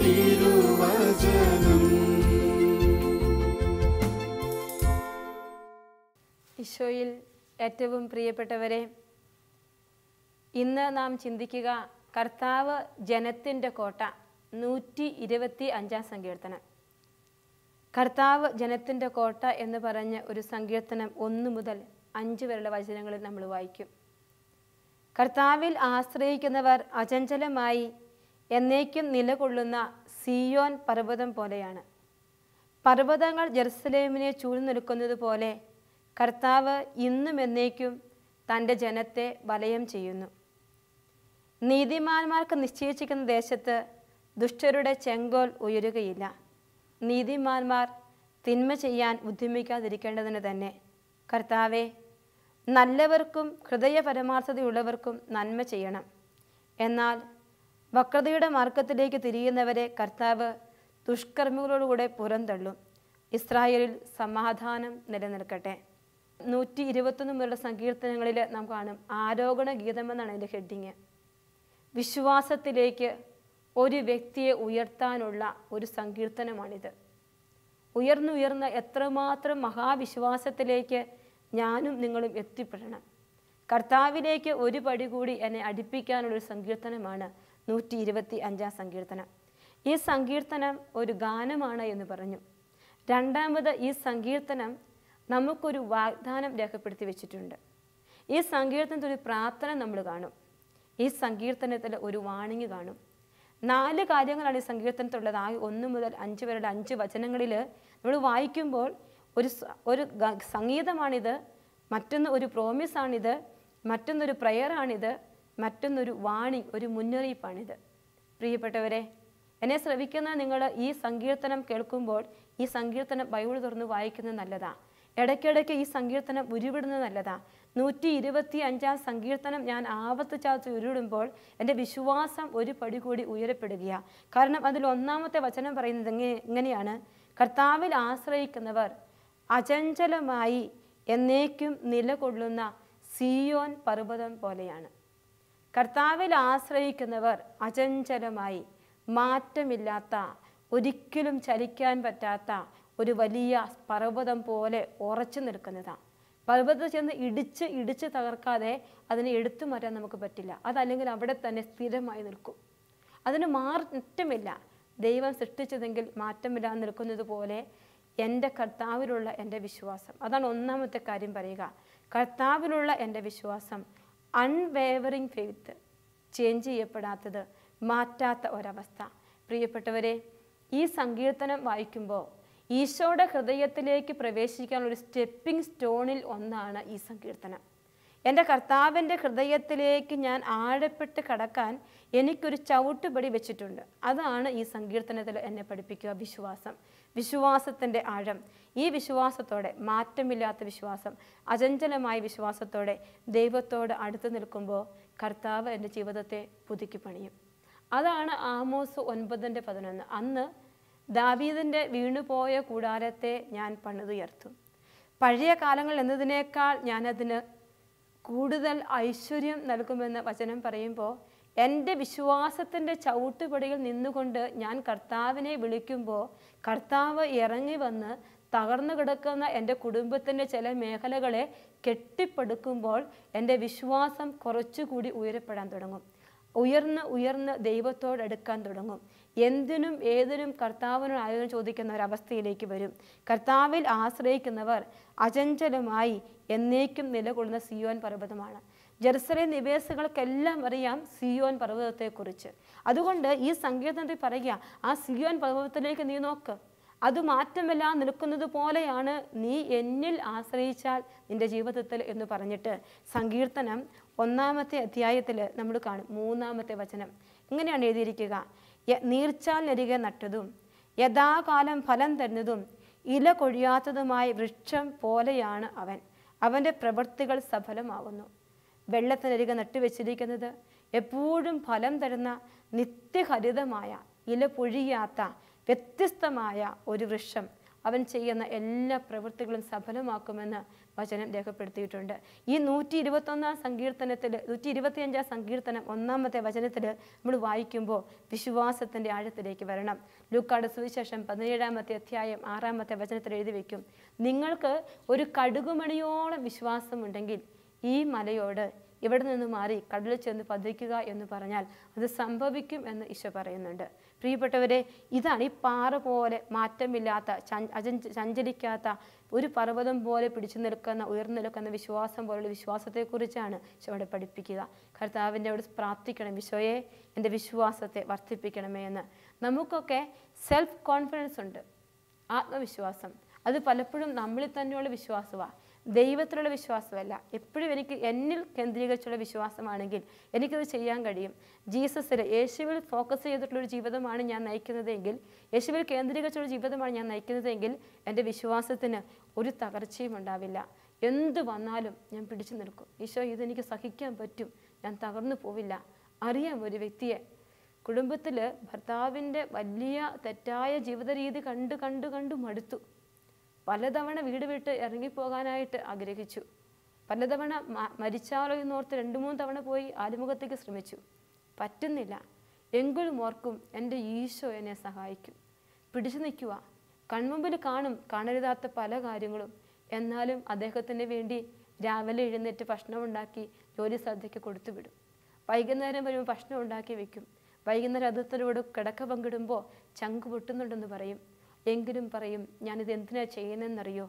തിരുവചനം. ഈശോയിൽ ഏറ്റവും പ്രിയപ്പെട്ടവരെ ഇന്ന് നാം ചിന്തിക്കുക കർത്താവ് ജനത്തിന്റെ കോട്ട നൂറ്റി ഇരുപത്തി അഞ്ചാം സങ്കീർത്തനം. കർത്താവ് ജനത്തിന്റെ കോട്ട എന്ന് പറഞ്ഞ ഒരു സങ്കീർത്തനം ഒന്ന് മുതൽ അഞ്ച് വരെയുള്ള വചനങ്ങളിൽ നമ്മൾ വായിക്കും. കർത്താവിൽ ആശ്രയിക്കുന്നവർ അചഞ്ചലമായി എന്നേക്കും നിലകൊള്ളുന്ന സിയോൻ പർവതം പോലെയാണ്. പർവതങ്ങൾ ജെറുസലേമിനെ ചൂഴ്ന്നു നിൽക്കുന്നത് പോലെ കർത്താവ് ഇന്നും എന്നേക്കും തന്റെ ജനത്തെ വലയം ചെയ്യുന്നു. നീതിമാന്മാർക്ക് നിശ്ചയിച്ചിരിക്കുന്ന ദേശത്ത് ദുഷ്ടരുടെ ചെങ്കോൽ ഉയരുകയില്ല. നീതിമാന്മാർ തിന്മ ചെയ്യാൻ ഉദ്യമിക്കാതിരിക്കേണ്ടതിന് തന്നെ കർത്താവെ നല്ലവർക്കും ഹൃദയപരമാർത്ഥതയുള്ളവർക്കും നന്മ ചെയ്യണം. എന്നാൽ വക്രതയുടെ മാർഗത്തിലേക്ക് തിരിയുന്നവരെ കർത്താവ് ദുഷ്കർമ്മികളോടുകൂടെ പുറന്തള്ളും. ഇസ്രായേലിൽ സമാധാനം നിലനിൽക്കട്ടെ. നൂറ്റി ഇരുപത്തൊന്ന് മുതലുള്ള സങ്കീർത്തനങ്ങളിൽ നാം കാണും ആരോഹണ ഗീതമെന്നാണ് അതിന്റെ ഹെഡിങ്. വിശ്വാസത്തിലേക്ക് ഒരു വ്യക്തിയെ ഉയർത്താനുള്ള ഒരു സങ്കീർത്തനമാണിത്. ഉയർന്നുയർന്ന എത്രമാത്രം മഹാവിശ്വാസത്തിലേക്ക് ഞാനും നിങ്ങളും എത്തിപ്പെടണം. കർത്താവിലേക്ക് ഒരു പടി കൂടി എന്നെ അടുപ്പിക്കാനുള്ളൊരു സങ്കീർത്തനമാണ് നൂറ്റി ഇരുപത്തി അഞ്ചാം സങ്കീർത്തനം. ഈ സങ്കീർത്തനം ഒരു ഗാനമാണ് എന്ന് പറഞ്ഞു. രണ്ടാമത് ഈ സങ്കീർത്തനം നമുക്കൊരു വാഗ്ദാനം രേഖപ്പെടുത്തി വെച്ചിട്ടുണ്ട്. ഈ സങ്കീർത്തനത്തിൽ ഒരു പ്രാർത്ഥന നമ്മൾ കാണും. ഈ സങ്കീർത്തനത്തിൽ ഒരു വാണിംഗ് കാണും. നാല് കാര്യങ്ങളാണ് ഈ സങ്കീർത്തനത്തിലുള്ളത് ആ ഒന്ന് മുതൽ അഞ്ച് വരെയുള്ള അഞ്ച് വചനങ്ങളിൽ നമ്മൾ വായിക്കുമ്പോൾ ഒരു ഒരു സംഗീതമാണിത്. മറ്റൊന്ന് ഒരു പ്രോമിസാണിത് മറ്റൊന്നൊരു പ്രയറാണിത് മറ്റൊന്നൊരു വാണി ഒരു മുന്നറിയിപ്പാണിത്. പ്രിയപ്പെട്ടവരെ എന്നെ ശ്രവിക്കുന്ന നിങ്ങൾ ഈ സങ്കീർത്തനം കേൾക്കുമ്പോൾ ഈ സങ്കീർത്തനം ബൈബിൾ തുറന്ന് വായിക്കുന്നത് നല്ലതാ. ഇടയ്ക്കിടയ്ക്ക് ഈ സങ്കീർത്തനം ഉരുവിടുന്നത് നല്ലതാ. നൂറ്റി ഇരുപത്തി അഞ്ചാം സങ്കീർത്തനം ഞാൻ ആവർത്തിച്ചാത്ത് ഉരുവിടുമ്പോൾ എന്റെ വിശ്വാസം ഒരു പടി കൂടി ഉയരപ്പെടുകയാണ് കാരണം അതിൽ ഒന്നാമത്തെ വചനം പറയുന്നത് ഇങ്ങനെയാണ് കർത്താവിൽ ആശ്രയിക്കുന്നവർ അചഞ്ചലമായി എന്നേക്കും നിലകൊള്ളുന്ന സിയോൻ പർവതം പോലെയാണ്. കർത്താവിൽ ആശ്രയിക്കുന്നവർ അചഞ്ചലമായി മാറ്റമില്ലാത്ത ഒരിക്കലും ചലിക്കാൻ പറ്റാത്ത ഒരു വലിയ പർവതം പോലെ ഉറച്ചു നിൽക്കുന്നതാണ് പർവതത്തിൽ ചെന്ന് ഇടിച്ച് ഇടിച്ച് തകർക്കാതെ അതിനെ എടുത്തു മാറ്റാൻ നമുക്ക് പറ്റില്ല. അതല്ലെങ്കിൽ അവിടെ തന്നെ സ്ഥിരമായി നിൽക്കും. അതിന് മാറ്റമില്ല. ദൈവം സൃഷ്ടിച്ചതെങ്കിൽ മാറ്റമില്ലാതെ നിൽക്കുന്നത് പോലെ എന്റെ കർത്താവിലുള്ള എന്റെ വിശ്വാസം. അതാണ് ഒന്നാമത്തെ കാര്യം പറയുക. കർത്താവിലുള്ള എന്റെ വിശ്വാസം അൺവേവറിങ് ഫെയ്ത്ത് ചേഞ്ച് ചെയ്യപ്പെടാത്തത് മാറ്റാത്ത ഒരവസ്ഥ. പ്രിയപ്പെട്ടവരെ ഈ സങ്കീർത്തനം വായിക്കുമ്പോൾ ഈശോയുടെ ഹൃദയത്തിലേക്ക് പ്രവേശിക്കാനുള്ള ഒരു സ്റ്റെപ്പിംഗ് സ്റ്റോണിൽ ഒന്നാണ് ഈ സങ്കീർത്തനം. എന്റെ കർത്താവിന്റെ ഹൃദയത്തിലേക്ക് ഞാൻ ആഴപ്പെട്ട് കടക്കാൻ എനിക്കൊരു ചവിട്ടുപടി വെച്ചിട്ടുണ്ട്. അതാണ് ഈ സങ്കീർത്തനത്തിൽ എന്നെ പഠിപ്പിക്കുക വിശ്വാസം. വിശ്വാസത്തിന്റെ ആഴം. ഈ വിശ്വാസത്തോടെ മാറ്റമില്ലാത്ത വിശ്വാസം അചഞ്ചലമായ വിശ്വാസത്തോടെ ദൈവത്തോട് അടുത്ത് നിൽക്കുമ്പോൾ കർത്താവ് എന്റെ ജീവിതത്തെ പുതുക്കി പണിയും. അതാണ് ആമോസ് ഒൻപതിന്റെ പതിനൊന്ന്. അന്ന് ദാവീദിന്റെ വീണുപോയ കൂടാരത്തെ ഞാൻ പണിതുയർത്തും. പഴയ കാലങ്ങൾ എന്നതിനേക്കാൾ ഞാനതിന് കൂടുതൽ ഐശ്വര്യം നൽകുമെന്ന് വചനം പറയുമ്പോൾ എന്റെ വിശ്വാസത്തിന്റെ ചവിട്ടുപടിയിൽ നിന്നുകൊണ്ട് ഞാൻ കർത്താവിനെ വിളിക്കുമ്പോൾ കർത്താവ് ഇറങ്ങി വന്ന് തകർന്നു കിടക്കുന്ന എന്റെ കുടുംബത്തിന്റെ ചില മേഖലകളെ കെട്ടിപ്പടുക്കുമ്പോൾ എന്റെ വിശ്വാസം കുറച്ചുകൂടി ഉയരപ്പെടാൻ തുടങ്ങും. ഉയർന്ന് ഉയർന്ന് ദൈവത്തോട് അടുക്കാൻ തുടങ്ങും. എന്തിനും ഏതിനും കർത്താവിനോട് ആയോധന ചോദിക്കുന്ന ഒരവസ്ഥയിലേക്ക് വരും. കർത്താവിൽ ആശ്രയിക്കുന്നവർ അചഞ്ചലമായി എന്നേക്കും നിലകൊള്ളുന്ന സിയോൻ പർവതമാണ്. ജെറുസലേം നിവേശകൾക്കെല്ലാം അറിയാം സിയോൻ പർവതത്തെക്കുറിച്ച്. അതുകൊണ്ട് ഈ സങ്കീർത്തനത്തിൽ പറയുക ആ സിയോൻ പർവതത്തിലേക്ക് നീ നോക്ക്. അത് മാറ്റമെല്ലാം നിൽക്കുന്നത് പോലെയാണ്. നീ എന്നിൽ ആശ്രയിച്ചാൽ നിന്റെ ജീവിതത്തിൽ എന്ന് പറഞ്ഞിട്ട് സങ്കീർത്തനം ഒന്നാമത്തെ അധ്യായത്തിൽ നമ്മൾ കാണും. മൂന്നാമത്തെ വചനം. ഇങ്ങനെയാണ് എഴുതിയിരിക്കുക. നീർച്ചാൽ നരികെ നട്ടതും യഥാകാലം ഫലം തരുന്നതും ഇല കൊഴിയാത്തതുമായ വൃക്ഷം പോലെയാണ് അവൻ. അവന്റെ പ്രവൃത്തികൾ സഫലമാകുന്നു വെള്ളത്തിനരികെ നട്ടുവെച്ചിരിക്കുന്നത് എപ്പോഴും ഫലം തരുന്ന നിത്യഹരിതമായ ഇല പൊഴിയാത്ത വ്യത്യസ്തമായ ഒരു വൃക്ഷം അവൻ ചെയ്യുന്ന എല്ലാ പ്രവൃത്തികളും സഫലമാക്കുമെന്ന് വചനം രേഖപ്പെടുത്തിയിട്ടുണ്ട്. ഈ നൂറ്റി ഇരുപത്തൊന്നാം സങ്കീർത്തനത്തിൽ നൂറ്റി ഇരുപത്തിയഞ്ചാം സങ്കീർത്തനം ഒന്നാമത്തെ വചനത്തിൽ നമ്മൾ വായിക്കുമ്പോൾ വിശ്വാസത്തിന്റെ ആഴത്തിലേക്ക് വരണം. ലൂക്കാട് സുവിശേഷം പതിനേഴാമത്തെ അധ്യായം ആറാമത്തെ വചനത്തിൽ എഴുതി വയ്ക്കും നിങ്ങൾക്ക് ഒരു കടുകുമണിയോളം വിശ്വാസമുണ്ടെങ്കിൽ ഈ മലയോട് ഇവിടെ നിന്ന് മാറി കടലിൽ ചെന്ന് പതിക്കുക എന്ന് പറഞ്ഞാൽ അത് സംഭവിക്കും എന്ന് ഈശോ പറയുന്നുണ്ട്. പ്രിയപ്പെട്ടവരെ ഇതാണ് ഈ പാറ പോലെ മാറ്റമില്ലാത്ത സഞ്ചരിക്കാത്ത ഒരു പർവതം പോലെ പിടിച്ചു നിൽക്കുന്ന ഉയർന്നു നിൽക്കുന്ന വിശ്വാസം പോലുള്ള വിശ്വാസത്തെക്കുറിച്ചാണ് ഈശോ അവിടെ പഠിപ്പിക്കുക. കർത്താവിന്റെ അവിടെ പ്രാർത്ഥിക്കണം ഈശോയെ എന്റെ വിശ്വാസത്തെ വർദ്ധിപ്പിക്കണമേ എന്ന്. നമുക്കൊക്കെ സെൽഫ് കോൺഫിഡൻസ് ഉണ്ട് ആത്മവിശ്വാസം. അത് പലപ്പോഴും നമ്മളിൽ തന്നെയുള്ള വിശ്വാസമാണ് ദൈവത്തിലുള്ള വിശ്വാസമല്ല. എപ്പോഴും എനിക്ക് എന്നിൽ കേന്ദ്രീകരിച്ചുള്ള വിശ്വാസമാണെങ്കിൽ എനിക്കത് ചെയ്യാൻ കഴിയും. ജീസസിൽ യേശുവിൽ ഫോക്കസ് ചെയ്തിട്ടുള്ളൊരു ജീവിതമാണ് ഞാൻ നയിക്കുന്നതെങ്കിൽ യേശുവിൽ കേന്ദ്രീകരിച്ചുള്ള ജീവിതമാണ് ഞാൻ നയിക്കുന്നതെങ്കിൽ എന്റെ വിശ്വാസത്തിന് ഒരു തകർച്ചയും ഉണ്ടാവില്ല. എന്ത് വന്നാലും ഞാൻ പിടിച്ചു നിൽക്കും. ഈശോ ഇതെനിക്ക് സഹിക്കാൻ പറ്റും. ഞാൻ തകർന്നു പോവില്ല. അറിയാം ഒരു വ്യക്തിയെ. കുടുംബത്തിൽ ഭർത്താവിന്റെ വലിയ തെറ്റായ ജീവിത രീതി കണ്ട് കണ്ട് കണ്ട് മടുത്തു. പലതവണ വീട് വിട്ട് ഇറങ്ങിപ്പോകാനായിട്ട് ആഗ്രഹിച്ചു. പലതവണ മരിച്ചാലോ എന്നോർത്ത് രണ്ട് മൂന്ന് തവണ പോയി ആലുമുഖത്തേക്ക് ശ്രമിച്ചു. പറ്റുന്നില്ല. എങ്കിലും ഓർക്കും എന്റെ ഈശോ എന്നെ സഹായിക്കും. പിടിച്ചു നിൽക്കുക. കൺമുമ്പിൽ കാണും കാണരുതാത്ത പല കാര്യങ്ങളും. എന്നാലും അദ്ദേഹത്തിന് വേണ്ടി രാവിലെ എഴുന്നേറ്റ് ഭക്ഷണം ഉണ്ടാക്കി ജോലി ശ്രദ്ധയ്ക്ക് കൊടുത്തുവിടും. വൈകുന്നേരം വരുമ്പോൾ ഭക്ഷണം ഉണ്ടാക്കി വെക്കും വൈകുന്നേരം അദ്ദേഹത്തിനോട് കിടക്ക പങ്കിടുമ്പോൾ ചങ്ക് പൊട്ടുന്നുണ്ടെന്ന് പറയും. എങ്കിലും പറയും ഞാനിത് എന്തിനാ ചെയ്യുന്നതെന്നറിയോ?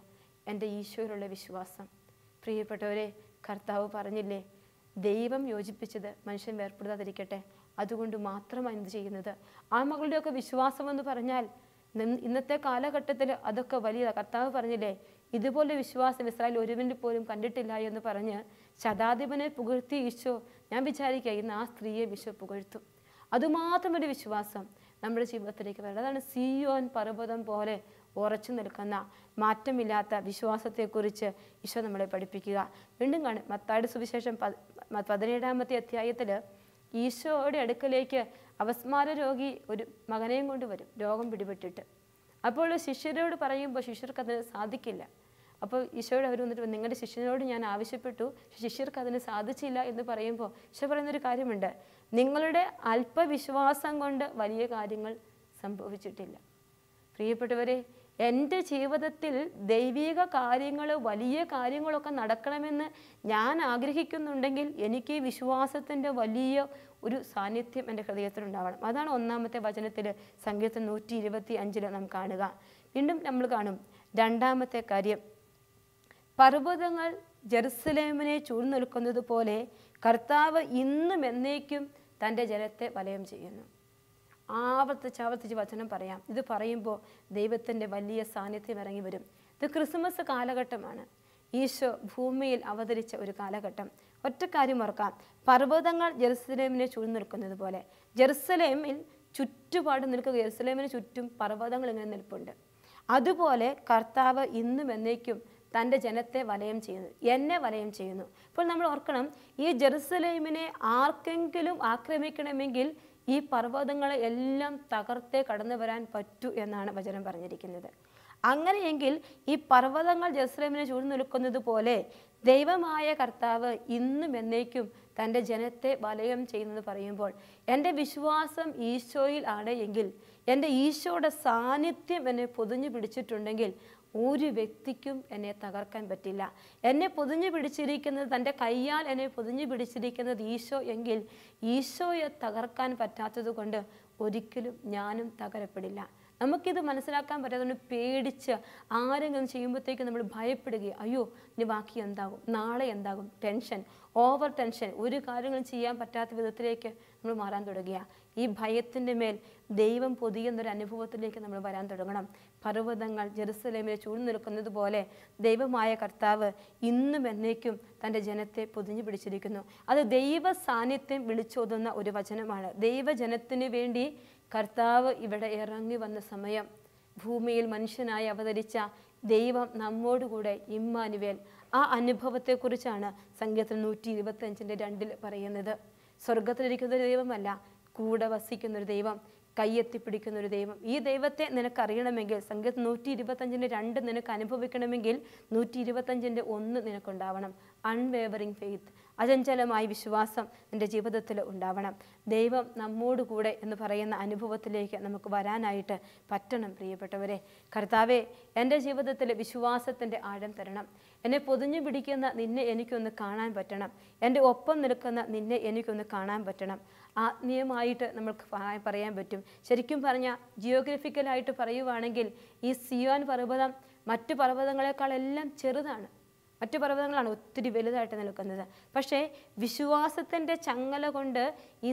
എന്റെ ഈശോയിലുള്ള വിശ്വാസം. പ്രിയപ്പെട്ടവരെ കർത്താവ് പറഞ്ഞില്ലേ ദൈവം യോജിപ്പിച്ചത് മനുഷ്യൻ വേർപ്പെടുത്താതിരിക്കട്ടെ അതുകൊണ്ട് മാത്രമാണ് ഇത് ചെയ്യുന്നത്? ആ മകളുടെയൊക്കെ വിശ്വാസം എന്ന് പറഞ്ഞാൽ ഇന്നത്തെ കാലഘട്ടത്തിൽ അതൊക്കെ വലിയ കർത്താവ് പറഞ്ഞില്ലേ ഇതുപോലെ വിശ്വാസം ഇസ്രായേൽ ഒരുവനിൽ പോലും കണ്ടിട്ടില്ല എന്ന് പറഞ്ഞ് ശതാധിപനെ പുകഴ്ത്തി ഈശോ ഞാൻ വിചാരിക്കുക ഇന്ന് ആ സ്ത്രീയെ ഈശോ പുകഴ്ത്തും. അതുമാത്രം ഒരു വിശ്വാസം. നമ്മുടെ ജീവിതത്തിലേക്ക് വരുന്നത് അതാണ് സിയോൻ പർവതം പോലെ ഉറച്ചു നിൽക്കുന്ന മാറ്റമില്ലാത്ത വിശ്വാസത്തെക്കുറിച്ച് ഈശോ നമ്മളെ പഠിപ്പിക്കുക. വീണ്ടും കാണും. മത്താട് സുവിശേഷം പതിനേഴാമത്തെ അധ്യായത്തിൽ ഈശോയുടെ അടുക്കലേക്ക് അവസ്മാര രോഗി ഒരു മകനെയും കൊണ്ട് വരും. രോഗം പിടിപെട്ടിട്ട്. അപ്പോൾ ശിഷ്യരോട് പറയുമ്പോൾ ശിഷ്യർക്ക് അതിന് സാധിക്കില്ല. അപ്പോൾ ഈശോയോട് അവർ വന്നിട്ട് നിങ്ങളുടെ ശിഷ്യനോട് ഞാൻ ആവശ്യപ്പെട്ടു ശിഷ്യർക്ക് അതിന് സാധിച്ചില്ല എന്ന് പറയുമ്പോൾ ഈശോ പറയുന്നൊരു കാര്യമുണ്ട്. നിങ്ങളുടെ അല്പവിശ്വാസം കൊണ്ട് വലിയ കാര്യങ്ങൾ സംഭവിച്ചിട്ടില്ല. പ്രിയപ്പെട്ടവരെ എന്റെ ജീവിതത്തിൽ ദൈവിക കാര്യങ്ങൾ വലിയ കാര്യങ്ങളൊക്കെ നടക്കണമെന്ന് ഞാൻ ആഗ്രഹിക്കുന്നുണ്ടെങ്കിൽ എനിക്ക് വിശ്വാസത്തിന്റെ വലിയ ഒരു സാന്നിധ്യം എന്റെ ഹൃദയത്തിലുണ്ടാവണം. അതാണ് ഒന്നാമത്തെ വചനത്തിൽ സംഗീതം നൂറ്റി ഇരുപത്തി അഞ്ചിൽ നാം കാണുക. വീണ്ടും നമ്മൾ കാണും. രണ്ടാമത്തെ കാര്യം പർവതങ്ങൾ ജെറുസലേമിനെ ചൂഴ്ന്നു നിൽക്കുന്നത് പോലെ കർത്താവ് ഇന്നും എന്നേക്കും തന്റെ ജനത്തെ വലയം ചെയ്യുന്നു. ആവർത്തിച്ച് ആവർത്തിച്ച് വചനം പറയാം. ഇത് പറയുമ്പോൾ ദൈവത്തിന്റെ വലിയ സാന്നിധ്യം ഇറങ്ങി വരും. ഇത് ക്രിസ്മസ് കാലഘട്ടമാണ്. ഈശോ ഭൂമിയിൽ അവതരിച്ച ഒരു കാലഘട്ടം. ഒറ്റ കാര്യം ഓർക്കാം പർവതങ്ങൾ ജെറുസലേമിനെ ചൂഴ്ന്നു നിൽക്കുന്നത് പോലെ ജെറുസലേമിൽ ചുറ്റുപാട് നിൽക്കുക ജെറുസലേമിന് ചുറ്റും പർവതങ്ങൾ ഇങ്ങനെ നിൽപ്പുണ്ട്. അതുപോലെ കർത്താവ് ഇന്നും എന്നേക്കും തന്റെ ജനത്തെ വലയം ചെയ്യുന്നു എന്നെ വലയം ചെയ്യുന്നു. ഇപ്പോൾ നമ്മൾ ഓർക്കണം ഈ ജെറുസലേമിനെ ആർക്കെങ്കിലും ആക്രമിക്കണമെങ്കിൽ ഈ പർവതങ്ങളെ എല്ലാം തകർത്തേ കടന്നു വരാൻ പറ്റൂ എന്നാണ് വചനം പറഞ്ഞിരിക്കുന്നത്. അങ്ങനെയെങ്കിൽ ഈ പർവതങ്ങൾ ജെറുസലേമിനെ ചൂട് നിൽക്കുന്നത് പോലെ ദൈവമായ കർത്താവ് ഇന്നും എന്നേക്കും തന്റെ ജനത്തെ വലയം ചെയ്യുന്നത് പറയുമ്പോൾ എന്റെ വിശ്വാസം ഈശോയിൽ ആണ് എങ്കിൽ എന്റെ ഈശോയുടെ സാന്നിധ്യം എന്നെ പൊതിഞ്ഞു പിടിച്ചിട്ടുണ്ടെങ്കിൽ ഒരു വ്യക്തിക്കും എന്നെ തകർക്കാൻ പറ്റില്ല. എന്നെ പൊതിഞ്ഞു പിടിച്ചിരിക്കുന്നത് തന്റെ കയ്യാൽ എന്നെ പൊതിഞ്ഞു പിടിച്ചിരിക്കുന്നത് ഈശോ എങ്കിൽ ഈശോയെ തകർക്കാൻ പറ്റാത്തത് കൊണ്ട് ഒരിക്കലും ഞാനും തകരപ്പെടില്ല. നമുക്കിത് മനസ്സിലാക്കാൻ പറ്റാത്തതുകൊണ്ട് പേടിച്ച് ആരെങ്കിലും ചെയ്യുമ്പോഴത്തേക്ക് നമ്മൾ ഭയപ്പെടുകയും അയ്യോ ഇനി ബാക്കി എന്താകും? നാളെ എന്താകും? ടെൻഷൻ ഓവർ ടെൻഷൻ ഒരു കാര്യങ്ങളും ചെയ്യാൻ പറ്റാത്ത വിധത്തിലേക്ക് നമ്മൾ മാറാൻ തുടങ്ങുക. ഈ ഭയത്തിന്റെ മേൽ ദൈവം പൊതിയുന്നൊരു അനുഭവത്തിലേക്ക് നമ്മൾ വരാൻ തുടങ്ങണം. പർവതങ്ങൾ ജെറുസലേമിൽ ചൂഴ്ന്നു നിൽക്കുന്നത് പോലെ ദൈവമായ കർത്താവ് ഇന്നും എന്നേക്കും തന്റെ ജനത്തെ പൊതിഞ്ഞു പിടിച്ചിരിക്കുന്നു. അത് ദൈവ സാന്നിധ്യം വിളിച്ചോതുന്ന ഒരു വചനമാണ്. ദൈവജനത്തിന് വേണ്ടി കർത്താവ് ഇവിടെ ഇറങ്ങി വന്ന സമയം ഭൂമിയിൽ മനുഷ്യനായി അവതരിച്ച ദൈവം നമ്മോടുകൂടെ ഇമ്മാനുവേൽ. ആ അനുഭവത്തെക്കുറിച്ചാണ് സംഗീതത്തിൽ നൂറ്റി ഇരുപത്തി അഞ്ചിന്റെ രണ്ടിൽ പറയുന്നത്. സ്വർഗത്തിലിരിക്കുന്ന ദൈവമല്ല കൂടെ വസിക്കുന്നൊരു ദൈവം. കൈയെത്തിപ്പിടിക്കുന്ന ഒരു ദൈവം. ഈ ദൈവത്തെ നിനക്ക് അറിയണമെങ്കിൽ സംഗീത നൂറ്റി ഇരുപത്തഞ്ചിന്റെ രണ്ട് നിനക്ക് അനുഭവിക്കണമെങ്കിൽ നൂറ്റി ഇരുപത്തഞ്ചിന്റെ ഒന്ന് നിനക്കുണ്ടാവണം. അൺവേവറിങ് ഫെയ്ത്ത് അചഞ്ചലമായ വിശ്വാസം നിന്റെ ജീവിതത്തിൽ ഉണ്ടാവണം. ദൈവം നമ്മോടുകൂടെ എന്ന് പറയുന്ന അനുഭവത്തിലേക്ക് നമുക്ക് വരാനായിട്ട് പറ്റണം പ്രിയപ്പെട്ടവരെ. കർത്താവെ എന്റെ ജീവിതത്തിൽ വിശ്വാസത്തിന്റെ ആഴം തരണം. എന്നെ പൊതിഞ്ഞു പിടിക്കുന്ന നിന്നെ എനിക്കൊന്ന് കാണാൻ പറ്റണം. എന്റെ ഒപ്പം നിൽക്കുന്ന നിന്നെ എനിക്കൊന്ന് കാണാൻ പറ്റണം. ആത്മീയമായിട്ട് നമുക്ക് പറയാൻ പറ്റും. ശരിക്കും പറഞ്ഞാൽ ജിയോഗ്രഫിക്കലായിട്ട് പറയുവാണെങ്കിൽ ഈ സിയോൻ പർവതം മറ്റു പർവതങ്ങളെക്കാളെല്ലാം ചെറുതാണ്. മറ്റു പർവതങ്ങളാണ് ഒത്തിരി വലുതായിട്ട് നിൽക്കുന്നത്. പക്ഷേ വിശ്വാസത്തിന്റെ ചങ്ങല കൊണ്ട് ഈ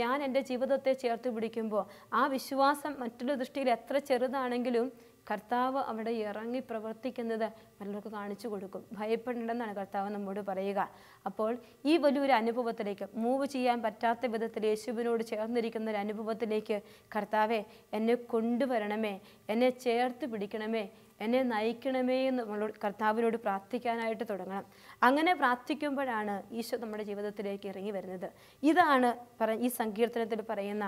ഞാൻ എന്റെ ജീവിതത്തെ ചേർത്ത് പിടിക്കുമ്പോൾ ആ വിശ്വാസം മറ്റൊരു ദൃഷ്ടിയിൽ എത്ര ചെറുതാണെങ്കിലും കർത്താവ് അവിടെ ഇറങ്ങി പ്രവർത്തിക്കുന്നത് മറ്റുള്ളവർക്ക് കാണിച്ചു കൊടുക്കും. ഭയപ്പെടേണ്ടെന്നാണ് കർത്താവ് നമ്മോട് പറയുക. അപ്പോൾ ഈ വലിയൊരു അനുഭവത്തിലേക്ക് മൂവ് ചെയ്യാൻ പറ്റാത്ത വിധത്തിൽ യേശുവിനോട് ചേർന്നിരിക്കുന്ന ഒരു അനുഭവത്തിലേക്ക് കർത്താവെ എന്നെ കൊണ്ടുവരണമേ എന്നെ ചേർത്ത് പിടിക്കണമേ എന്നെ നയിക്കണമേ എന്ന് നമ്മളോട് കർത്താവിനോട് പ്രാർത്ഥിക്കാനായിട്ട് തുടങ്ങണം. അങ്ങനെ പ്രാർത്ഥിക്കുമ്പോഴാണ് ഈശോ നമ്മുടെ ജീവിതത്തിലേക്ക് ഇറങ്ങി വരുന്നത്. ഇതാണ് ഈ സങ്കീർത്തനത്തിൽ പറയുന്ന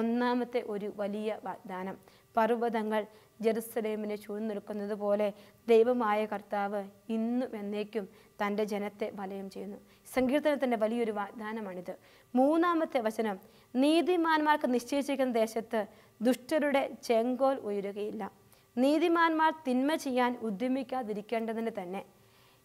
ഒന്നാമത്തെ ഒരു വലിയ വാഗ്ദാനം. പർവതങ്ങൾ ജെറുസലേമിനെ ചൂഴ്ന്നെടുക്കുന്നത് പോലെ ദൈവമായ കർത്താവ് ഇന്നും എന്നേക്കും തന്റെ ജനത്തെ വലയം ചെയ്യുന്നു. സങ്കീർത്തനത്തിന്റെ വലിയൊരു വാഗ്ദാനമാണിത്. മൂന്നാമത്തെ വചനം നീതിമാന്മാർക്ക് നിശ്ചയിച്ചിരിക്കുന്ന ദേശത്ത് ദുഷ്ടരുടെ ചെങ്കോൽ ഉയരുകയില്ല. നീതിമാന്മാർ തിന്മ ചെയ്യാൻ ഉദ്യമിക്കാതിരിക്കേണ്ടതിന് തന്നെ.